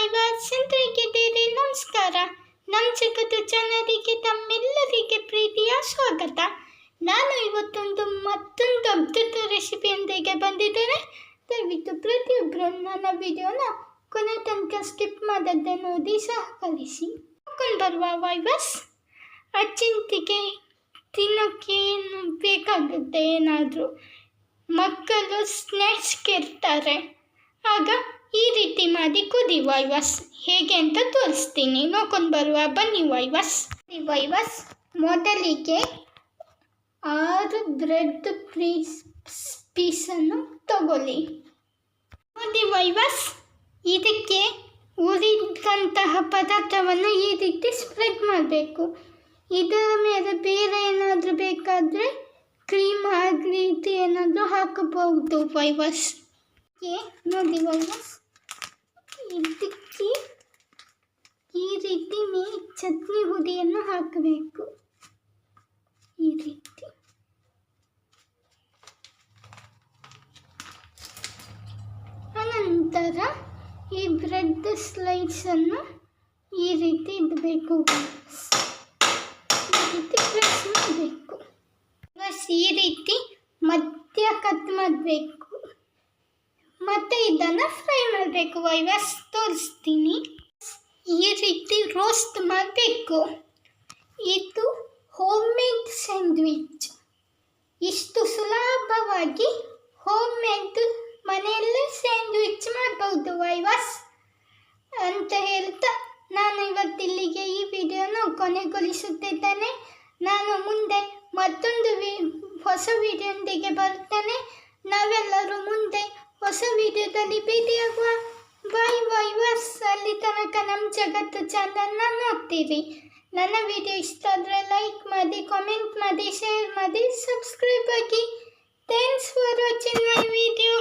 ವೈವಾಸ್ ಹೇಗಿದ್ದೀರಿ ನಮಸ್ಕಾರ. ನಮ್ಮ ಜಗತ್ತು ಜನರಿಗೆ, ತಮ್ಮೆಲ್ಲರಿಗೆ ಪ್ರೀತಿಯ ಸ್ವಾಗತ. ನಾನು ಇವತ್ತೊಂದು ಮತ್ತೊಂದು ಅದ್ಭುತ ರೆಸಿಪಿಯೊಂದಿಗೆ ಬಂದಿದ್ದೇನೆ. ದಯವಿಟ್ಟು ಪ್ರತಿಯೊಬ್ಬರು ನನ್ನ ವಿಡಿಯೋನ ಕೊನೆ ತನಕ ಸ್ಕಿಪ್ ಮಾಡದೆ ನೋಡಿ ಸಹಕರಿಸಿ. ಬರುವ ವೈವಸ್ ಅಜ್ಜಿಂತಿಗೆ ತಿನ್ನೋಕ್ಕೆ ಏನು ಬೇಕಾಗುತ್ತೆ ಏನಾದರೂ? ಮಕ್ಕಳು ಸ್ನ್ಯಾಕ್ಸ್ಗೆ ಇರ್ತಾರೆ. ಆಗ ಈ ರೀತಿ ಮಾಡಿ ಕುದಿ ವೈವಸ್ ಹೇಗೆ ಅಂತ ತೋರಿಸ್ತೀನಿ. ನೋಡ್ಕೊಂಡು ಬರುವ, ಬನ್ನಿ ವೈವಸ್ ವೈವಸ್ ಮೊದಲಿಗೆ ಆರು ಬ್ರೆಡ್ ಪೀಸ್ ಪೀಸನ್ನು ತಗೊಳ್ಳಿ. ನೋಡಿ ವೈವಸ್ ಇದಕ್ಕೆ ಉರಿದಂತಹ ಪದಾರ್ಥವನ್ನು ಈ ರೀತಿ ಸ್ಪ್ರೆಡ್ ಮಾಡಬೇಕು. ಇದರ ಮೇಲೆ ಬೇರೆ ಏನಾದರೂ ಬೇಕಾದರೆ ಕ್ರೀಮ್ ಆ ರೀತಿ ಏನಾದರೂ ಹಾಕಬಹುದು ವೈವಸ್ ನೋಡಿ ವೈವಸ್ ಇದಕ್ಕೆ ಈ ರೀತಿ ಮೇ ಚಟ್ನಿ ಹುಡಿಯನ್ನು ಹಾಕಬೇಕು. ಈ ರೀತಿ. ಅನಂತರ ಈ ಬ್ರೆಡ್ ಸ್ಲೈಡ್ಸನ್ನು ಈ ರೀತಿ ಇಡಬೇಕು. ಈ ರೀತಿ ಪ್ರೆಸ್ ಮಾಡಬೇಕು. ಬಸ್ ಈ ರೀತಿ ಮಧ್ಯ ಕಟ್ ಮಾಡಬೇಕು. ಮತ್ತೆ ಇದನ್ನು ಫ್ರೈ ಮಾಡಬೇಕು. ವೈವಸ್ ತೋರಿಸ್ತೀನಿ. ಈ ರೀತಿ ರೋಸ್ಟ್ ಮಾಡಬೇಕು. ಇದು ಹೋಮ್ ಮೇಡ್ ಸ್ಯಾಂಡ್ವಿಚ್ ಇಷ್ಟು ಸುಲಭವಾಗಿ ಹೋಮ್ ಮೇಡ್ ಮನೆಯಲ್ಲೇ ಸ್ಯಾಂಡ್ವಿಚ್ ಮಾಡ್ಬೋದು. ವೈವಸ್ ಅಂತ ಹೇಳ್ತಾ ನಾನು ಇವತ್ತಿಲ್ಲಿಗೆ ಈ ವಿಡಿಯೋನ ಕೊನೆಗೊಳಿಸುತ್ತಿದ್ದೇನೆ. ನಾನು ಮುಂದೆ ಮತ್ತೊಂದು ವಿ, ಹೊಸ ವಿಡಿಯೊಂದಿಗೆ ಬರ್ತೇನೆ. ವಿಡಿಯೋದಲ್ಲಿ ಭೇಟಿಯಾಗುವ ಬಾಯ್ ಬಾಯ್ ವರ್ಸ್ ಅಲ್ಲಿ ತನಕ ನಮ್ಮ ಜಗತ್ತು ಚಾನಲ್ನ ನೋಡ್ತೀರಿ ನನ್ನ ವಿಡಿಯೋ ಇಷ್ಟ ಆದರೆ ಲೈಕ್ ಮಾಡಿ ಕಾಮೆಂಟ್ ಮಾಡಿ ಶೇರ್ ಮಾಡಿ ಸಬ್ಸ್ಕ್ರೈಬ್ ಆಗಿ. Thanks for watching my video